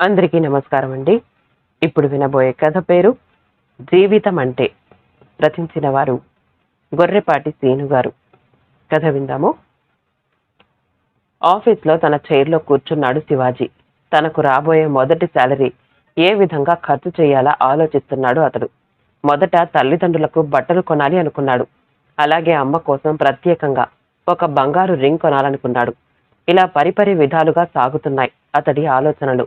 అందరికీ నమస్కారం అండి. ఇప్పుడు వినబోయే కథ పేరు జీవితం అంటే రచించిన వారు గొర్రెపాటి సీను గారు. కథ విందాము. ఆఫీస్లో తన చైర్లో కూర్చున్నాడు శివాజీ. తనకు రాబోయే మొదటి శాలరీ ఏ విధంగా ఖర్చు చేయాలా ఆలోచిస్తున్నాడు అతడు. మొదట తల్లిదండ్రులకు బట్టలు కొనాలి అనుకున్నాడు. అలాగే అమ్మ కోసం ప్రత్యేకంగా ఒక బంగారు రింగ్ కొనాలనుకున్నాడు. ఇలా పరిపరి విధాలుగా సాగుతున్నాయి అతడి ఆలోచనలు.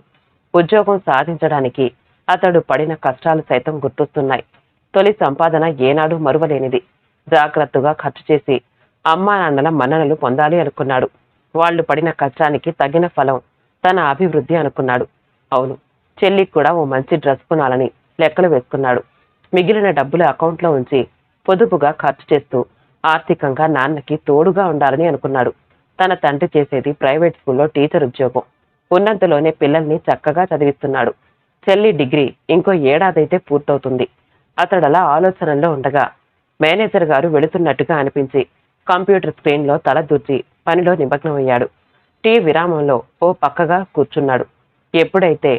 ఉద్యోగం సాధించడానికి అతడు పడిన కష్టాలు సైతం గుర్తొస్తున్నాయి. తొలి సంపాదన ఏనాడు మరువలేనిది. జాగ్రత్తగా ఖర్చు చేసి అమ్మా నాన్నల మన్ననలు పొందాలి అనుకున్నాడు. వాళ్ళు పడిన కష్టానికి తగిన ఫలం తన అభివృద్ధి అనుకున్నాడు. అవును చెల్లికి కూడా ఓ మంచి డ్రెస్ కొనాలని లెక్కలు వేసుకున్నాడు. మిగిలిన డబ్బులు అకౌంట్లో ఉంచి పొదుపుగా ఖర్చు చేస్తూ ఆర్థికంగా నాన్నకి తోడుగా ఉండాలని అనుకున్నాడు. తన తండ్రి చేసేది ప్రైవేట్ స్కూల్లో టీచర్ ఉద్యోగం. ఉన్నంతలోనే పిల్లల్ని చక్కగా చదివిస్తున్నాడు. చెల్లి డిగ్రీ ఇంకో ఏడాదైతే పూర్తవుతుంది. అతడలా ఆలోచనల్లో ఉండగా మేనేజర్ గారు వెళుతున్నట్టుగా అనిపించి కంప్యూటర్ స్క్రీన్లో తల దూర్చి పనిలో నిమగ్నమయ్యాడు. టీ విరామంలో ఓ పక్కగా కూర్చున్నాడు. ఎప్పుడైతే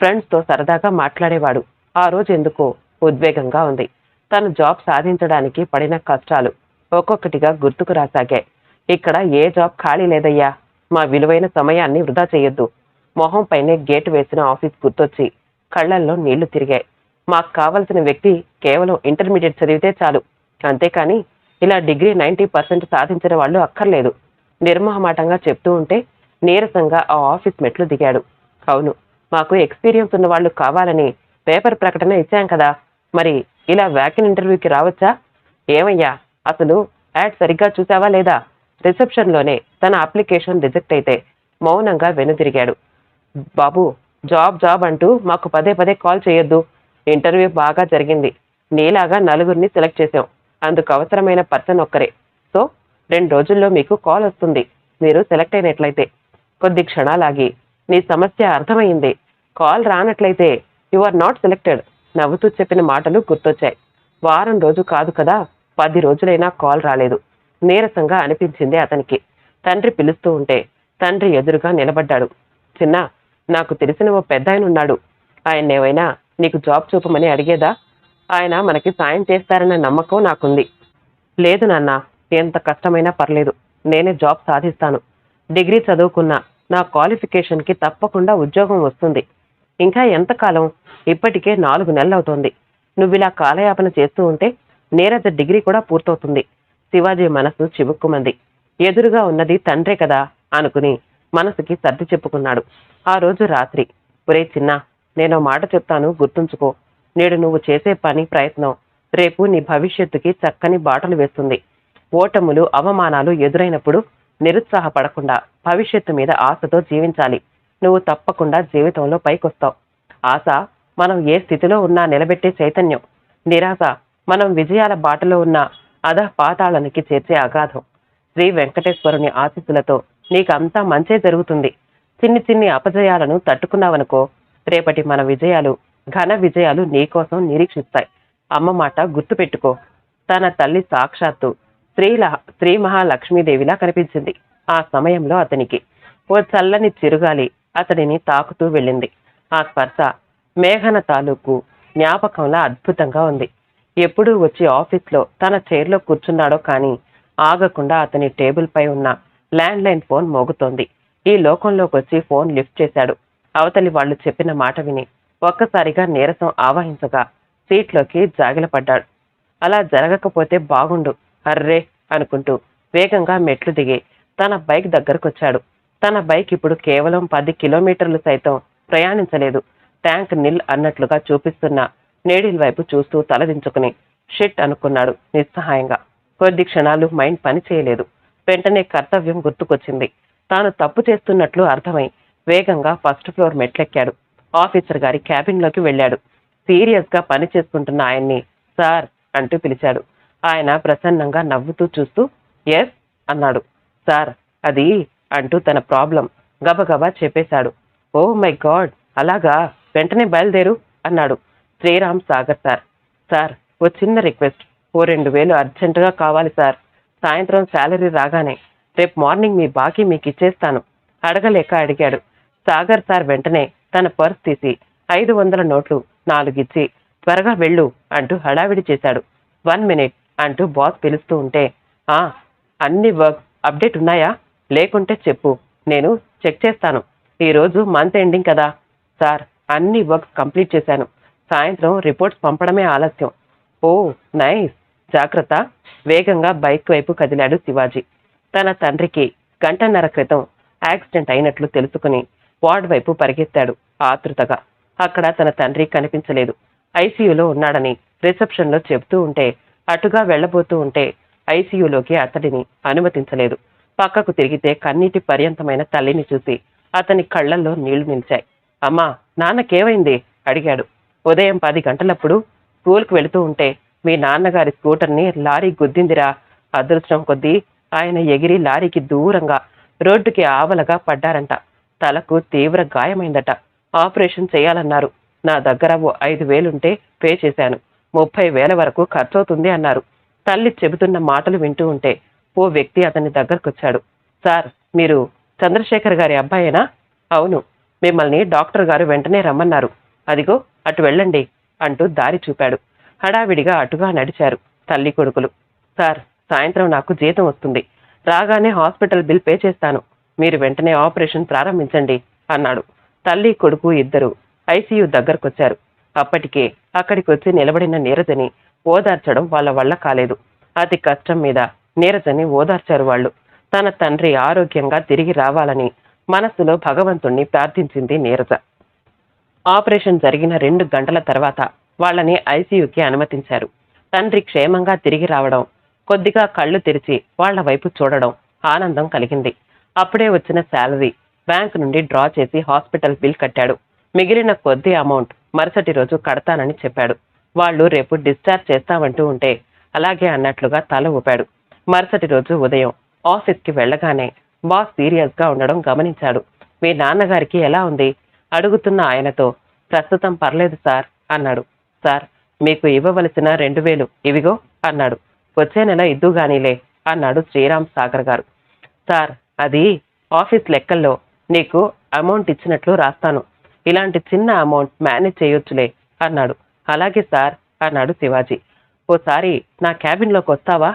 ఫ్రెండ్స్తో సరదాగా మాట్లాడేవాడు ఆ రోజు ఎందుకో ఉద్వేగంగా ఉంది. తన జాబ్ సాధించడానికి పడిన కష్టాలు ఒక్కొక్కటిగా గుర్తుకు రాసాగాయి ఇక్కడ ఏ జాబ్ ఖాళీ లేదయ్యా. మా విలువైన సమయాన్ని వృధా చేయొద్దు. మొహం పైనే గేటు వేసిన ఆఫీస్ గుర్తొచ్చి కళ్ళల్లో నీళ్ళు తిరిగాయి. మాకు కావలసిన వ్యక్తి కేవలం ఇంటర్మీడియట్ చదివితే చాలు. అంతేకాని ఇలా డిగ్రీ నైంటీ పర్సెంట్ సాధించిన వాళ్ళు అక్కర్లేదు. నిర్మోహమాటంగా చెప్తూ ఉంటే నీరసంగా ఆ ఆఫీస్ మెట్లు దిగాడు. అవును మాకు ఎక్స్పీరియన్స్ ఉన్న వాళ్ళు కావాలని పేపర్ ప్రకటన ఇచ్చాం కదా. మరి ఇలా వ్యాకిన్ ఇంటర్వ్యూకి రావచ్చా? ఏమయ్యా అసలు యాడ్ సరిగ్గా చూసావా లేదా? రిసెప్షన్లోనే తన అప్లికేషన్ రిజెక్ట్ అయితే మౌనంగా వెనుదిరిగాడు. బాబు జాబ్ జాబ్ అంటూ మాకు పదే పదే కాల్ చేయొద్దు. ఇంటర్వ్యూ బాగా జరిగింది. నీలాగా నలుగురిని సెలెక్ట్ చేసాం అందుకు అవసరమైన పర్సన్ ఒక్కరే. సో రెండు రోజుల్లో మీకు కాల్ వస్తుంది. మీరు సెలెక్ట్ అయినట్లయితే. కొద్ది క్షణాలాగి. నీ సమస్య అర్థమైంది. కాల్ రానట్లయితే యు ఆర్ నాట్ సెలెక్టెడ్. నవ్వుతూ చెప్పిన మాటలు గుర్తొచ్చాయి. వారం రోజు కాదు కదా? పది రోజులైనా కాల్ రాలేదు. నీరసంగా అనిపించింది అతనికి. తండ్రి పిలుస్తూ ఉంటే తండ్రి ఎదురుగా నిలబడ్డాడు. చిన్న నాకు తెలిసిన ఓ పెద్ద ఆయన ఉన్నాడు ఆయన ఏమైనా నీకు జాబ్ చూపమని అడిగేదా? ఆయన మనకి సాయం చేస్తారన్న నమ్మకం నాకుంది. లేదు నాన్న ఎంత కష్టమైనా పర్లేదు. నేనే జాబ్ సాధిస్తాను. డిగ్రీ చదువుకున్నా నా క్వాలిఫికేషన్కి తప్పకుండా ఉద్యోగం వస్తుంది. ఇంకా ఎంతకాలం ఇప్పటికే నాలుగు నెలలు అవుతోంది నువ్వు ఇలా కాలయాపన చేస్తూ ఉంటే నీరజ డిగ్రీ కూడా పూర్తవుతుంది. శివాజీ మనసు చివుక్కుమంది. ఎదురుగా ఉన్నది తండ్రే కదా అనుకుని మనసుకి సర్ది చెప్పుకున్నాడు. ఆ రోజు రాత్రి. ఒరే చిన్న నేను మాట చెప్తాను గుర్తుంచుకో. నేడు నువ్వు చేసే పని ప్రయత్నం. రేపు నీ భవిష్యత్తుకి చక్కని బాటలు వేస్తుంది. ఓటములు అవమానాలు ఎదురైనప్పుడు నిరుత్సాహపడకుండా భవిష్యత్తు మీద ఆశతో జీవించాలి. నువ్వు తప్పకుండా జీవితంలో పైకొస్తావు. ఆశ మనం ఏ స్థితిలో ఉన్నా నిలబెట్టే చైతన్యం. నిరాశ మనం విజయాల బాటలో ఉన్న అధ పాతాళానికి చేర్చే అగాధం. శ్రీ వెంకటేశ్వరుని ఆశీస్సులతో నీకంతా మంచే జరుగుతుంది. చిన్ని చిన్ని అపజయాలను తట్టుకున్నావనుకో రేపటి మన విజయాలు ఘన విజయాలు నీకోసం నిరీక్షిస్తాయి. అమ్మ మాట గుర్తుపెట్టుకో. తన తల్లి సాక్షాత్తు స్త్రీల శ్రీ మహాలక్ష్మీదేవిలా కనిపించింది. ఆ సమయంలో అతనికి ఓ చల్లని చిరుగాలి అతడిని తాకుతూ వెళ్ళింది. ఆ స్పర్శ మేఘన తాలూకు జ్ఞాపకంలా అద్భుతంగా ఉంది. ఎప్పుడూ వచ్చి ఆఫీస్లో తన చైర్లో కూర్చున్నాడో కానీ ఆగకుండా అతని టేబుల్ పై ఉన్న ల్యాండ్లైన్ ఫోన్ మోగుతోంది. ఈ లోకంలోకి వచ్చి ఫోన్ లిఫ్ట్ చేశాడు. అవతలి వాళ్ళు చెప్పిన మాట విని ఒక్కసారిగా నీరసం ఆవహించగా సీట్లోకి జాగిలపడ్డాడు. అలా జరగకపోతే బాగుండు అర్రే అనుకుంటూ వేగంగా మెట్లు దిగి తన బైక్ దగ్గరకొచ్చాడు. తన బైక్ ఇప్పుడు కేవలం పది కిలోమీటర్లు సైతం ప్రయాణించలేదు. ట్యాంక్ నిల్ అన్నట్లుగా చూపిస్తున్న నేడిల్ వైపు చూస్తూ తలదించుకుని షిట్ అనుకున్నాడు నిస్సహాయంగా. కొద్ది క్షణాలు మైండ్ పని చేయలేదు. వెంటనే కర్తవ్యం గుర్తుకొచ్చింది. తాను తప్పు చేస్తున్నట్లు అర్థమై వేగంగా ఫస్ట్ ఫ్లోర్ మెట్లెక్కాడు. ఆఫీసర్ గారి క్యాబిన్లోకి వెళ్ళాడు. సీరియస్గా పని చేసుకుంటున్న ఆయన్ని సార్ అంటూ పిలిచాడు. ఆయన ప్రసన్నంగా నవ్వుతూ చూస్తూ ఎస్ అన్నాడు. సార్ అది అంటూ తన ప్రాబ్లం గబగబా చెప్పేశాడు. ఓ మై గాడ్ అలాగా? వెంటనే బయలుదేరు అన్నాడు. శ్రీరామ్ సాగర్ సార్. సార్ ఓ చిన్న రిక్వెస్ట్. ఓ రెండు వేలు అర్జెంటుగా కావాలి సార్. సాయంత్రం శాలరీ రాగానే రేపు మార్నింగ్ మీ బాకీ మీకు ఇచ్చేస్తాను అడగలేక అడిగాడు. సాగర్ సార్ వెంటనే తన పర్స్ తీసి ఐదు వందల నోట్లు నాలుగిచ్చి త్వరగా వెళ్ళు అంటూ హడావిడి చేశాడు. వన్ మినిట్ అంటూ బాస్ పిలుస్తూ ఉంటే ఆ అన్ని వర్క్ అప్డేట్ ఉన్నాయా? లేకుంటే చెప్పు నేను చెక్ చేస్తాను. ఈరోజు మంత్ ఎండింగ్ కదా. సార్ అన్ని వర్క్స్ కంప్లీట్ చేశాను. సాయంత్రం రిపోర్ట్స్ పంపడమే ఆలస్యం. Oh nice. జాగ్రత్త. వేగంగా బైక్ వైపు కదిలాడు శివాజీ. తన తండ్రికి గంటన్నర క్రితం యాక్సిడెంట్ అయినట్లు తెలుసుకుని వార్డ్ వైపు పరిగెత్తాడు ఆతృతగా. అక్కడ తన తండ్రి కనిపించలేదు. ఐసీయూలో ఉన్నాడని రిసెప్షన్లో చెబుతూ ఉంటే అటుగా వెళ్ళబోతూ ఉంటే ఐసీయూలోకి అతడిని అనుమతించలేదు. పక్కకు తిరిగితే కన్నీటి పర్యంతమైన తల్లిని చూసి అతని కళ్ళల్లో నీళ్ళు నిలిచాయి. అమ్మా నాన్నకేమైంది? అడిగాడు. ఉదయం పది గంటలప్పుడు స్కూల్కి వెళుతూ ఉంటే మీ నాన్నగారి స్కూటర్ని లారీ గుద్దిందిరా. అదృష్టం కొద్దీ ఆయన ఎగిరి లారీకి దూరంగా రోడ్డుకి ఆవలగా పడ్డారంట. తలకు తీవ్ర గాయమైందట. ఆపరేషన్ చేయాలన్నారు. నా దగ్గర ఓ ఐదు వేలుంటే పే చేశాను. ముప్పై వేల వరకు ఖర్చవుతుంది అన్నారు. తల్లి చెబుతున్న మాటలు వింటూ ఉంటే ఓ వ్యక్తి అతని దగ్గరకొచ్చాడు. సార్ మీరు చంద్రశేఖర్ గారి అబ్బాయేనా? అవును. మిమ్మల్ని డాక్టర్ గారు వెంటనే రమ్మన్నారు. అదిగో అటు వెళ్ళండి అంటూ దారి చూపాడు. హడావిడిగా అటుగా నడిచారు తల్లి కొడుకులు. సార్ సాయంత్రం నాకు జీతం వస్తుంది. రాగానే హాస్పిటల్ బిల్ పే చేస్తాను. మీరు వెంటనే ఆపరేషన్ ప్రారంభించండి అన్నాడు. తల్లి కొడుకు ఇద్దరు ఐసీయూ దగ్గరకొచ్చారు. అప్పటికే అక్కడికి వచ్చి నిలబడిన నీరజని ఓదార్చడం వాళ్ళ వల్ల కాలేదు. అతి కష్టం మీద నీరజని ఓదార్చారు వాళ్ళు. తన తండ్రి ఆరోగ్యంగా తిరిగి రావాలని మనస్సులో భగవంతుణ్ణి ప్రార్థించింది నీరజ. ఆపరేషన్ జరిగిన రెండు గంటల తర్వాత వాళ్ళని ఐసీయూకి అనుమతించారు. తండ్రి క్షేమంగా తిరిగి రావడం కొద్దిగా కళ్ళు తెరిచి వాళ్ళ వైపు చూడడం ఆనందం కలిగింది. అప్పుడే వచ్చిన శాలరీ. బ్యాంక్ నుండి డ్రా చేసి హాస్పిటల్ బిల్ కట్టాడు. మిగిలిన కొద్ది అమౌంట్ మరుసటి రోజు కడతానని చెప్పాడు. వాళ్ళు రేపు డిశ్చార్జ్ చేస్తామంటూ ఉంటే అలాగే అన్నట్లుగా తల ఊపాడు. మరుసటి రోజు ఉదయం ఆఫీస్కి వెళ్ళగానే బాస్ సీరియస్గా ఉండడం గమనించాడు. మీ నాన్నగారికి ఎలా ఉంది? అడుగుతున్న ఆయనతో ప్రస్తుతం పర్లేదు సార్ అన్నాడు. సార్ మీకు ఇవ్వవలసిన రెండు వేలు ఇవిగో అన్నాడు. వచ్చే నెల ఇద్దుగానిలే అన్నాడు శ్రీరామ్ సాగర్ గారు. సార్ అది ఆఫీస్ లెక్కల్లో నీకు అమౌంట్ ఇచ్చినట్లు రాస్తాను. ఇలాంటి చిన్న అమౌంట్ మేనేజ్ చేయొచ్చులే అన్నాడు. అలాగే సార్ అన్నాడు శివాజీ. ఓసారి నా క్యాబిన్లోకి వస్తావా?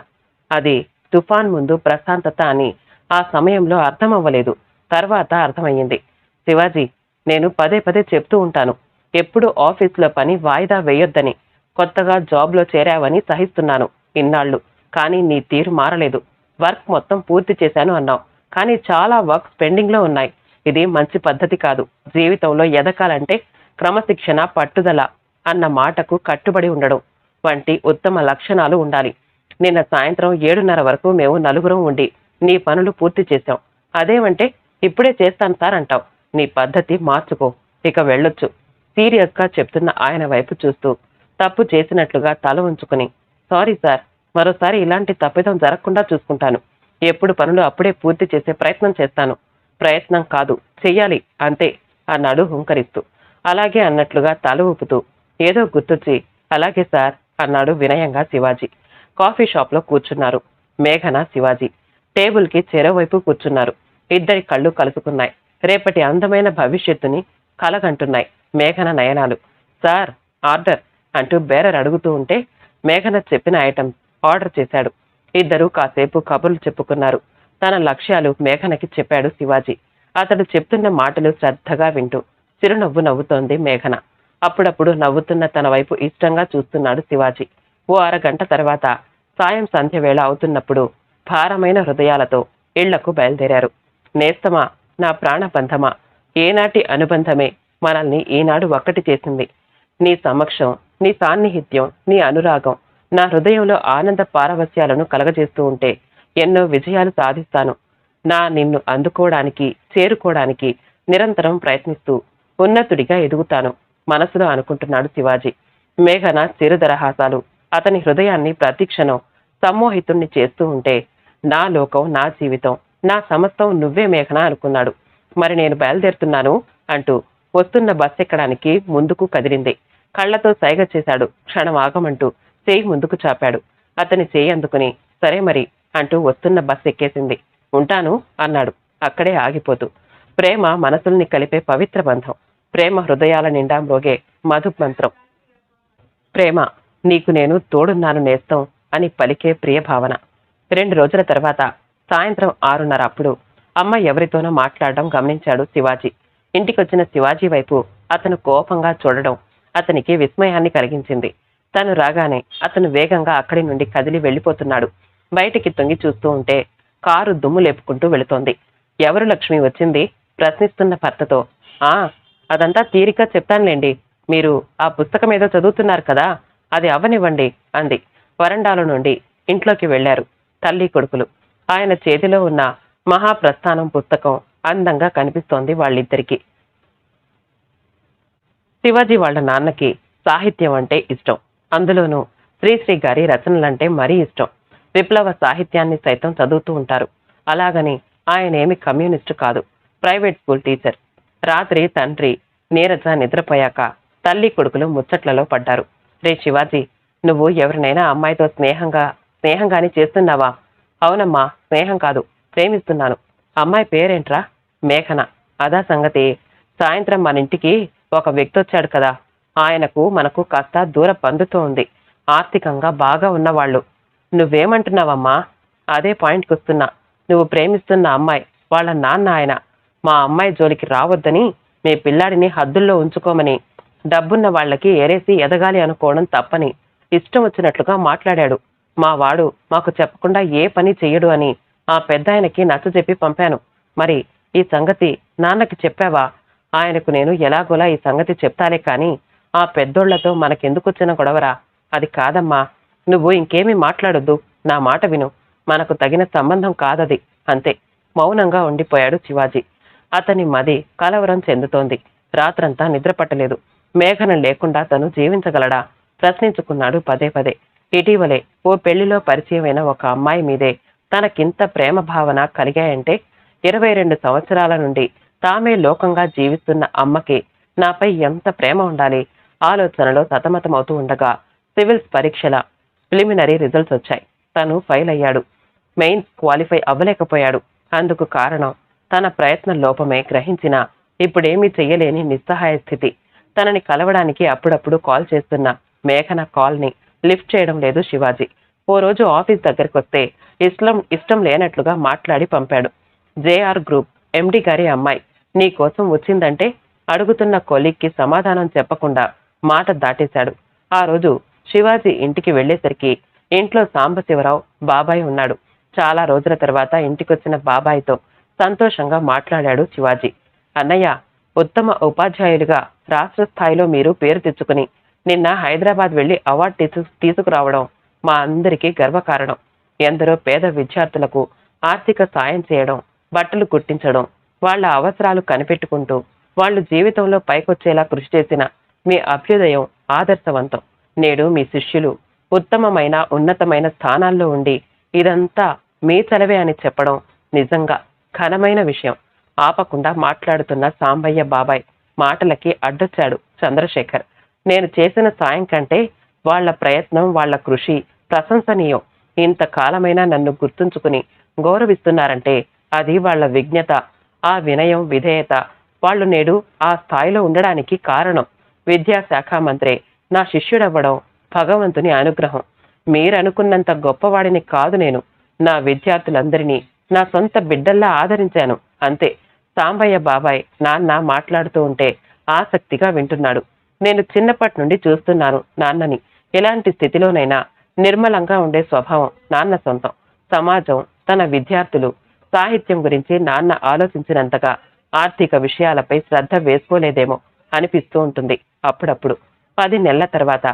అది తుఫాన్ ముందు ప్రశాంతత అని ఆ సమయంలో అర్థం అవ్వలేదు తర్వాత అర్థమయ్యింది. శివాజీ నేను పదే పదే చెప్తూ ఉంటాను. ఎప్పుడు ఆఫీస్లో పని వాయిదా వేయొద్దని కొత్తగా జాబ్లో చేరావని సహిస్తున్నాను. ఇన్నాళ్ళు. కానీ నీ తీరు మారలేదు. వర్క్ మొత్తం పూర్తి చేశాను అన్నావు. కానీ చాలా వర్క్స్ పెండింగ్లో ఉన్నాయి. ఇది మంచి పద్ధతి కాదు. జీవితంలో ఎదగాలంటే క్రమశిక్షణ పట్టుదల అన్న మాటకు కట్టుబడి ఉండడం వంటి ఉత్తమ లక్షణాలు ఉండాలి. నిన్న సాయంత్రం ఏడున్నర వరకు మేము నలుగురం ఉండి నీ పనులు పూర్తి చేశాం. అదేమంటే ఇప్పుడే చేస్తాను సార్ అంటావు. నీ పద్ధతి మార్చుకో. ఇక వెళ్ళొచ్చు. సీరియస్గా చెప్తున్న ఆయన వైపు చూస్తూ తప్పు చేసినట్లుగా తల ఉంచుకుని సారీ సార్ మరోసారి ఇలాంటి తప్పిదం జరగకుండా చూసుకుంటాను. ఎప్పుడు పనులు అప్పుడే పూర్తి చేసే ప్రయత్నం చేస్తాను. ప్రయత్నం కాదు చెయ్యాలి అంతే అన్నాడు హుంకరిస్తూ. అలాగే అన్నట్లుగా తల ఊపుతూ. ఏదో గుర్తొచ్చి అలాగే సార్ అన్నాడు వినయంగా శివాజీ. కాఫీ షాప్లో కూర్చున్నారు మేఘన శివాజీ. టేబుల్కి చెరవైపు కూర్చున్నారు. ఇద్దరి కళ్ళు కలుసుకున్నాయి. రేపటి అందమైన భవిష్యత్తుని కలగంటున్నాయి మేఘన నయనాలు. సార్ ఆర్డర్ అంటూ బేరర్ అడుగుతూ ఉంటే మేఘన చెప్పిన ఐటమ్ ఆర్డర్ చేశాడు. ఇద్దరూ కాసేపు కబుర్లు చెప్పుకున్నారు. తన లక్ష్యాలు మేఘనకి చెప్పాడు శివాజీ. అతడు చెప్తున్న మాటలు శ్రద్ధగా వింటూ చిరునవ్వు నవ్వుతోంది మేఘన. అప్పుడప్పుడు నవ్వుతున్న తన వైపు ఇష్టంగా చూస్తున్నాడు శివాజీ. ఓ అరగంట తర్వాత సాయం సంధ్య వేళ అవుతున్నప్పుడు భారమైన హృదయాలతో ఇళ్ళకు బయలుదేరారు. నేస్తమా నా ప్రాణబంధమా? ఏనాటి అనుబంధమే మనల్ని ఈనాడు ఒక్కటి చేసింది. నీ సమక్షం నీ సాన్నిహిత్యం నీ అనురాగం నా హృదయంలో ఆనంద పారవస్యాలను కలగజేస్తూ ఉంటే ఎన్నో విజయాలు సాధిస్తాను. నా నిన్ను అందుకోవడానికి చేరుకోవడానికి నిరంతరం ప్రయత్నిస్తూ ఉన్నతుడిగా ఎదుగుతాను మనసులో అనుకుంటున్నాడు శివాజీ. మేఘన చిరుదరహాసాలు అతని హృదయాన్ని ప్రతిక్షణం సమ్మోహితుణ్ణి చేస్తూ ఉంటే నా లోకం నా జీవితం నా సమస్తం నువ్వే మేఘన అనుకున్నాడు. మరి నేను బయలుదేరుతున్నాను అంటూ వస్తున్న బస్ ఎక్కడానికి ముందుకు కదిలింది. కళ్ళతో సైగ చేశాడు. క్షణం ఆగమంటూ చేయి ముందుకు చాపాడు. అతని చేయి అందుకుని సరే మరి అంటూ వస్తున్న బస్ ఎక్కేసింది. ఉంటాను అన్నాడు. అక్కడే ఆగిపోతూ. ప్రేమ మనసుల్ని కలిపే పవిత్ర బంధం. ప్రేమ హృదయాల నిండా మ్రోగే మధు మంత్రం. ప్రేమ నీకు నేను తోడున్నాను నేస్తం అని పలికే ప్రియ భావన. రెండు రోజుల తర్వాత సాయంత్రం ఆరున్నర అప్పుడు అమ్మ ఎవరితోనో మాట్లాడడం గమనించాడు శివాజీ. ఇంటికొచ్చిన శివాజీ వైపు అతను కోపంగా చూడడం అతనికి విస్మయాన్ని కలిగించింది. తను రాగానే అతను వేగంగా అక్కడి నుండి కదిలి వెళ్ళిపోతున్నాడు. బయటికి తొంగి చూస్తూ ఉంటే కారు దుమ్ము లేపుకుంటూ వెళుతోంది. ఎవరు లక్ష్మి వచ్చింది? ప్రశ్నిస్తున్న భర్తతో. ఆ అదంతా తీరిక చెప్తానులేండి. మీరు ఆ పుస్తకం ఏదో చదువుతున్నారు కదా అది అవ్వనివ్వండి అంది. వరండాలో నుండి ఇంట్లోకి వెళ్ళారు తల్లి కొడుకులు. ఆయన చేతిలో ఉన్న మహాప్రస్థానం పుస్తకం అందంగా కనిపిస్తోంది వాళ్ళిద్దరికీ. శివాజీ వాళ్ళ నాన్నకి సాహిత్యం అంటే ఇష్టం. అందులోనూ శ్రీశ్రీ గారి రచనలంటే మరీ ఇష్టం. విప్లవ సాహిత్యాన్ని సైతం చదువుతూ ఉంటారు. అలాగని ఆయన ఏమి కమ్యూనిస్టు కాదు. Private school teacher. రాత్రి తండ్రి నీరజ నిద్రపోయాక తల్లి కొడుకులు ముచ్చట్లలో పడ్డారు. రే శివాజీ నువ్వు ఎవరినైనా అమ్మాయితో స్నేహంగా స్నేహంగాని చేస్తున్నావా? అవునమ్మా స్నేహం కాదు ప్రేమిస్తున్నాను. అమ్మాయి పేరేంట్రా? మేఘన. అదా సంగతి. సాయంత్రం మన ఇంటికి ఒక వ్యక్తి వచ్చాడు కదా ఆయనకు మనకు కాస్త దూర పందుతో ఉంది ఆర్థికంగా బాగా ఉన్నవాళ్ళు. నువ్వేమంటున్నావమ్మా? అదే పాయింట్కి వస్తున్నా. నువ్వు ప్రేమిస్తున్న అమ్మాయి వాళ్ళ నాన్న ఆయన. మా అమ్మాయి జోలికి రావద్దని మీ పిల్లాడిని హద్దుల్లో ఉంచుకోమని డబ్బున్న వాళ్ళకి ఎరేసి ఎదగాలి అనుకోవడం తప్పని ఇష్టం వచ్చినట్లుగా మాట్లాడాడు. మా వాడు మాకు చెప్పకుండా ఏ పని చెయ్యడు అని ఆ పెద్ద ఆయనకి నచ్చజెప్పి పంపాను. మరి ఈ సంగతి నాన్నకి చెప్పావా? ఆయనకు నేను ఎలాగోలా ఈ సంగతి చెప్తాలే కానీ ఆ పెద్దోళ్ళతో మనకెందుకొచ్చిన గొడవరా? అది కాదమ్మా. నువ్వు ఇంకేమీ మాట్లాడొద్దు. నా మాట విను. మనకు తగిన సంబంధం కాదది. అంతే. మౌనంగా ఉండిపోయాడు శివాజీ. అతని మది కలవరం చెందుతోంది. రాత్రంతా నిద్రపట్టలేదు. మేఘనం లేకుండా తను జీవించగలడా? ప్రశ్నించుకున్నాడు పదే పదే. ఇటీవలే ఓ పెళ్ళిలో పరిచయమైన ఒక అమ్మాయి మీదే తనకింత ప్రేమ భావన కలిగాయంటే ఇరవై రెండు సంవత్సరాల నుండి తామే లోకంగా జీవిస్తున్న అమ్మకి నాపై ఎంత ప్రేమ ఉండాలి? ఆలోచనలో సతమతమవుతూ ఉండగా సివిల్స్ పరీక్షల ప్రిలిమినరీ రిజల్ట్స్ వచ్చాయి. తను ఫెయిల్ అయ్యాడు. మెయిన్స్ క్వాలిఫై అవ్వలేకపోయాడు. అందుకు కారణం తన ప్రయత్న లోపమే గ్రహించిన ఇప్పుడేమీ చెయ్యలేని నిస్సహాయ స్థితి. తనని కలవడానికి అప్పుడప్పుడు కాల్ చేస్తున్న మేఘన కాల్ని లిఫ్ట్ చేయడం లేదు శివాజీ. ఓ రోజు ఆఫీస్ దగ్గరికి వస్తే ఇస్లం ఇష్టం లేనట్లుగా మాట్లాడి పంపాడు. జేఆర్ గ్రూప్ ఎండి గారి అమ్మాయి. నీ కోసం వచ్చిందంటే అడుగుతున్న కొలీగ్కి సమాధానం చెప్పకుండా మాట దాటేశాడు. ఆ రోజు శివాజీ ఇంటికి వెళ్ళేసరికి ఇంట్లో సాంబశివరావు బాబాయ్ ఉన్నాడు. చాలా రోజుల తర్వాత ఇంటికొచ్చిన బాబాయ్తో సంతోషంగా మాట్లాడాడు శివాజీ. అన్నయ్య ఉత్తమ ఉపాధ్యాయులుగా రాష్ట్ర స్థాయిలో మీరు పేరు తెచ్చుకుని నిన్న హైదరాబాద్ వెళ్ళి అవార్డు తీసు తీసుకురావడం మా అందరికీ గర్వకారణం. ఎందరో పేద విద్యార్థులకు ఆర్థిక సాయం చేయడం బట్టలు కుట్టించడం వాళ్ళ అవసరాలు కనిపెట్టుకుంటూ వాళ్ళు జీవితంలో పైకొచ్చేలా కృషి చేసిన మీ అభ్యుదయం ఆదర్శవంతం. నేడు మీ శిష్యులు ఉత్తమమైన ఉన్నతమైన స్థానాల్లో ఉండి ఇదంతా మీ చలవే అని చెప్పడం నిజంగా ఘనమైన విషయం. ఆపకుండా మాట్లాడుతున్న సాంబయ్య బాబాయ్ మాటలకి అడ్డొచ్చాడు చంద్రశేఖర్. నేను చేసిన సాయం కంటే వాళ్ళ ప్రయత్నం వాళ్ళ కృషి ప్రశంసనీయం. ఇంతకాలమైనా నన్ను గుర్తుంచుకుని గౌరవిస్తున్నారంటే అది వాళ్ళ విజ్ఞత ఆ వినయం విధేయత వాళ్ళు నేడు ఆ స్థాయిలో ఉండడానికి కారణం. విద్యాశాఖ మంత్రే నా శిష్యుడవ్వడం భగవంతుని అనుగ్రహం. మీరనుకున్నంత గొప్పవాడిని కాదు నేను. నా విద్యార్థులందరినీ నా సొంత బిడ్డల్లా ఆదరించాను. అంతే. సాంబయ్య బాబాయ్ నాన్న మాట్లాడుతూ ఉంటే ఆసక్తిగా వింటున్నాడు. నేను చిన్నప్పటి నుండి చూస్తున్నాను నాన్నని. ఎలాంటి స్థితిలోనైనా నిర్మలంగా ఉండే స్వభావం నాన్న సొంతం. సమాజం తన విద్యార్థులు సాహిత్యం గురించి నాన్న ఆలోచించినంతగా ఆర్థిక విషయాలపై శ్రద్ధ వేసుకోలేదేమో అనిపిస్తూ ఉంటుంది. అప్పుడప్పుడు పది నెలల తర్వాత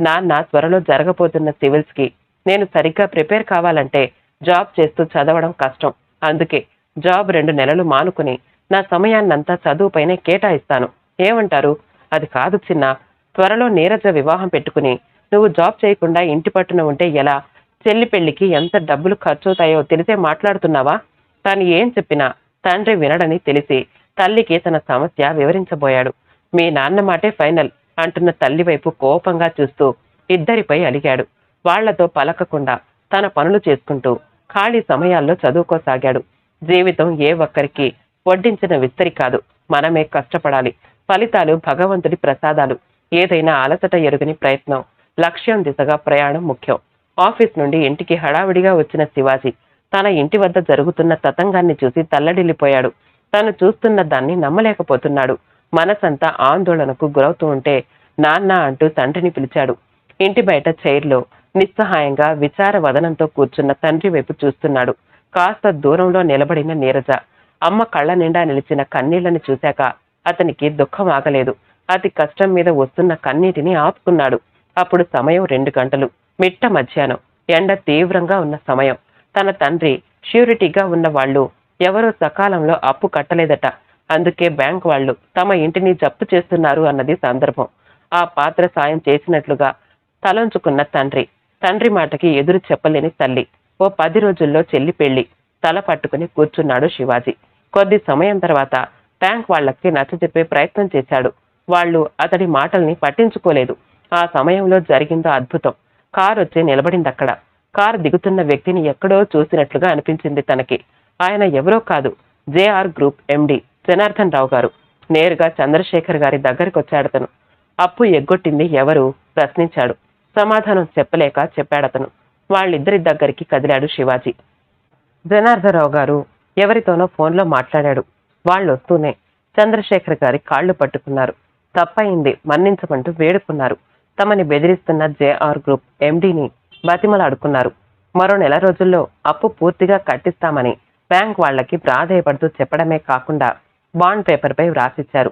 నాన్న త్వరలో జరగబోతున్న సివిల్స్కి నేను సరిగ్గా ప్రిపేర్ కావాలంటే జాబ్ చేస్తూ చదవడం కష్టం. అందుకే జాబ్ రెండు నెలలు మానుకుని నా సమయాన్నంతా చదువుపైనే కేటాయిస్తాను. ఏమంటారు? అది కాదు చిన్న త్వరలో నీరజ వివాహం పెట్టుకుని నువ్వు జాబ్ చేయకుండా ఇంటి పట్టున ఉంటే ఎలా? చెల్లి పెళ్ళికి ఎంత డబ్బులు ఖర్చవుతాయో తెలిసే మాట్లాడుతున్నావా? తాను ఏం చెప్పినా తండ్రి వినడని తెలిసి తల్లికి తన సమస్య వివరించబోయాడు. మీ నాన్న మాటే ఫైనల్ అంటున్న తల్లి వైపు కోపంగా చూస్తూ ఇద్దరిపై అలిగాడు. వాళ్ళతో పలకకుండా తన పనులు చేసుకుంటూ ఖాళీ సమయాల్లో చదువుకోసాగాడు. జీవితం ఏ ఒక్కరికి వడ్డించిన విస్తరి కాదు. మనమే కష్టపడాలి. ఫలితాలు భగవంతుడి ప్రసాదాలు. ఏదైనా అలసట ఎరుగని ప్రయత్నం. లక్ష్యం దిశగా ప్రయాణం ముఖ్యం. ఆఫీస్ నుండి ఇంటికి హడావిడిగా వచ్చిన శివాజీ తన ఇంటి వద్ద జరుగుతున్న తతంగాన్ని చూసి తల్లడిల్లిపోయాడు. తను చూస్తున్న దాన్ని నమ్మలేకపోతున్నాడు. మనసంతా ఆందోళనకు గురవుతూ ఉంటే నాన్న అంటూ తండ్రిని పిలిచాడు. ఇంటి బయట చైర్లో నిస్సహాయంగా విచార వదనంతో కూర్చున్న తండ్రి వైపు చూస్తున్నాడు. కాస్త దూరంలో నిలబడిన నీరజ. అమ్మ కళ్ళ నిండా నిలిచిన కన్నీళ్ళను చూశాక అతనికి దుఃఖం ఆగలేదు. అతి కష్టం మీద వస్తున్న కన్నీటిని ఆపుకున్నాడు. అప్పుడు సమయం రెండు గంటలు. మిట్ట మధ్యాహ్నం. ఎండ తీవ్రంగా ఉన్న సమయం. తన తండ్రి ష్యూరిటీగా ఉన్న వాళ్ళు సకాలంలో అప్పు కట్టలేదట. అందుకే బ్యాంక్ వాళ్ళు తమ ఇంటిని జప్తు చేస్తున్నారు అన్నది సందర్భం. ఆ పాత్ర సాయం చేసినట్లుగా తలంచుకున్న తండ్రి తండ్రి మాటకి ఎదురు చెప్పలేని తల్లి ఓ పది రోజుల్లో చెల్లి పెళ్ళి తల పట్టుకుని కూర్చున్నాడు శివాజీ. కొద్ది సమయం తర్వాత బ్యాంక్ వాళ్ళకి నచ్చజెప్పే ప్రయత్నం చేశాడు. వాళ్ళు అతడి మాటల్ని పట్టించుకోలేదు. ఆ సమయంలో జరిగిందో అద్భుతం. కారు వచ్చి నిలబడింది అక్కడ కారు దిగుతున్న వ్యక్తిని ఎక్కడో చూసినట్లుగా అనిపించింది తనకి. ఆయన ఎవరో కాదు. JR group MD Janardhan Rao garu. నేరుగా చంద్రశేఖర్ గారి దగ్గరికి వచ్చాడతను అప్పు ఎగ్గొట్టింది ఎవరు? ప్రశ్నించాడు. సమాధానం చెప్పలేక చెప్పాడతను వాళ్ళిద్దరి దగ్గరికి కదిలాడు శివాజీ. జనార్దనరావు గారు ఎవరితోనో ఫోన్లో మాట్లాడాడు. వాళ్ళు వస్తూనే చంద్రశేఖర్ గారి కాళ్ళు పట్టుకున్నారు. తప్పయింది మన్నించమంటూ వేడుకున్నారు. తమని బెదిరిస్తున్న జేఆర్ గ్రూప్ ఎండీని బతిమలాడుకున్నారు. మరో నెల రోజుల్లో అప్పు పూర్తిగా కట్టిస్తామని బ్యాంక్ వాళ్ళకి ప్రాధేయపడుతూ చెప్పడమే కాకుండా బాండ్ పేపర్పై వ్రాసిచ్చారు.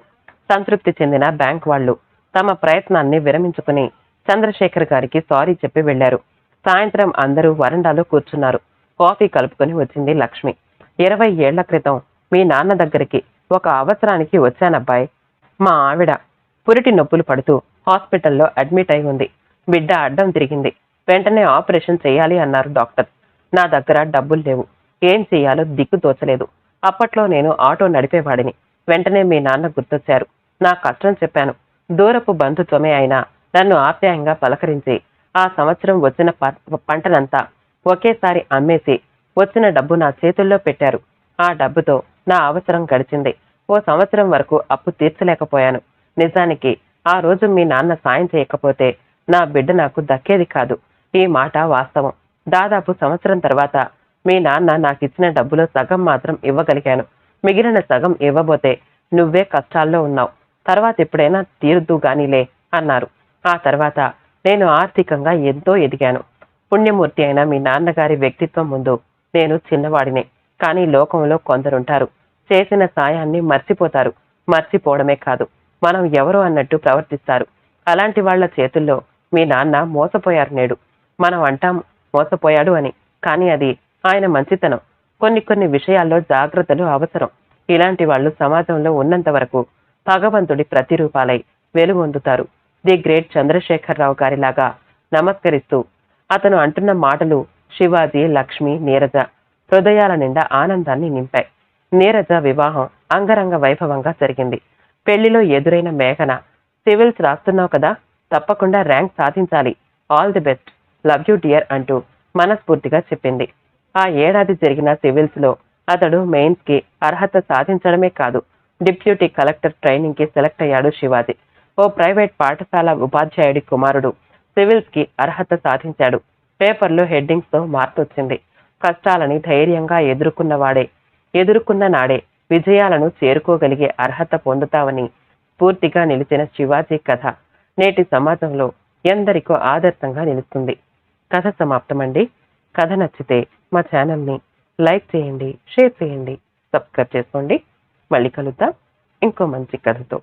సంతృప్తి చెందిన బ్యాంక్ వాళ్ళు తమ ప్రయత్నాన్ని విరమించుకుని చంద్రశేఖర్ గారికి సారీ చెప్పి వెళ్ళారు సాయంత్రం అందరూ వరండాలో కూర్చున్నారు. కాఫీ కలుపుకొని వచ్చింది లక్ష్మి. ఇరవై ఏళ్ళ క్రితం మీ నాన్న దగ్గరికి ఒక అవసరానికి వచ్చానబ్బాయి. మా ఆవిడ పురిటి నొప్పులు పడుతూ హాస్పిటల్లో అడ్మిట్ అయి ఉంది. బిడ్డ అడ్డం తిరిగింది. వెంటనే ఆపరేషన్ చేయాలి అన్నారు డాక్టర్. నా దగ్గర డబ్బులు లేవు. ఏం చేయాలో దిక్కు తోచలేదు. అప్పట్లో నేను ఆటో నడిపేవాడిని. వెంటనే మీ నాన్న గుర్తొచ్చారు. నా కష్టం చెప్పాను. దూరపు బంధుత్వమే అయినా నన్ను ఆప్యాయంగా పలకరించి. ఆ సంవత్సరం వచ్చిన ప- పంటనంతా ఒకేసారి అమ్మేసి వచ్చిన డబ్బు నా చేతుల్లో పెట్టారు. ఆ డబ్బుతో నా అవసరం గడిచింది. ఓ సంవత్సరం వరకు అప్పు తీర్చలేకపోయాను. నిజానికి ఆ రోజు మీ నాన్న సాయం చేయకపోతే నా బిడ్డ నాకు దక్కేది కాదు. ఈ మాట వాస్తవం. దాదాపు సంవత్సరం తర్వాత మీ నాన్న నాకు ఇచ్చిన డబ్బులో సగం మాత్రం ఇవ్వగలిగాను. మిగిలిన సగం ఇవ్వబోతే నువ్వే కష్టాల్లో ఉన్నావు. తర్వాత ఎప్పుడైనా తీరుద్దు గానిలే అన్నారు. ఆ తర్వాత నేను ఆర్థికంగా ఎంతో ఎదిగాను. పుణ్యమూర్తి అయిన మీ నాన్నగారి వ్యక్తిత్వం ముందు నేను చిన్నవాడినే. కానీ లోకంలో కొందరుంటారు. చేసిన సాయాన్ని మర్చిపోతారు. మర్చిపోవడమే కాదు. మనం ఎవరు అన్నట్టు ప్రవర్తిస్తారు. అలాంటి వాళ్ళ చేతుల్లో మీ నాన్న మోసపోయారు నేడు. మనం అంటాం మోసపోయాడు అని. కానీ అది ఆయన మంచితనం. కొన్ని కొన్ని విషయాల్లో జాగ్రత్తలు అవసరం. ఇలాంటి వాళ్ళు సమాజంలో ఉన్నంత వరకు భగవంతుడి ప్రతిరూపాలై వెలుగొందుతారు. ది గ్రేట్ చంద్రశేఖరరావు గారిలాగా నమస్కరిస్తూ అతను అంటున్న మాటలు శివాజీ లక్ష్మి నీరజ హృదయాల నిండా ఆనందాన్ని నింపాయి. నీరజ వివాహం అంగరంగ వైభవంగా జరిగింది. పెళ్ళిలో ఎదురైన మేఘన సివిల్స్ రాస్తున్నావు కదా తప్పకుండా ర్యాంక్ సాధించాలి. All the best. Love you dear అంటూ మనస్ఫూర్తిగా చెప్పింది. ఆ ఏడాది జరిగిన సివిల్స్లో అతడు మెయిన్స్కి అర్హత సాధించడమే కాదు డిప్యూటీ కలెక్టర్ ట్రైనింగ్కి సెలెక్ట్ అయ్యాడు శివాజీ. ఓ ప్రైవేట్ పాఠశాల ఉపాధ్యాయుడి కుమారుడు సివిల్స్కి అర్హత సాధించాడు. పేపర్లో హెడ్డింగ్స్తో మార్పొచ్చింది. కష్టాలని ధైర్యంగా ఎదుర్కొన్నవాడే ఎదుర్కొన్న నాడే విజయాలను చేరుకోగలిగే అర్హత పొందుతావని పూర్తిగా నిలిచిన శివాజీ కథ నేటి సమాజంలో ఎందరికో ఆదర్శంగా నిలుస్తుంది. కథ సమాప్తమండి. కథ నచ్చితే మా ఛానల్ని లైక్ చేయండి షేర్ చేయండి సబ్స్క్రైబ్ చేసుకోండి. మళ్ళీ కలుద్దాం. ఇంకో మంచి కథతో.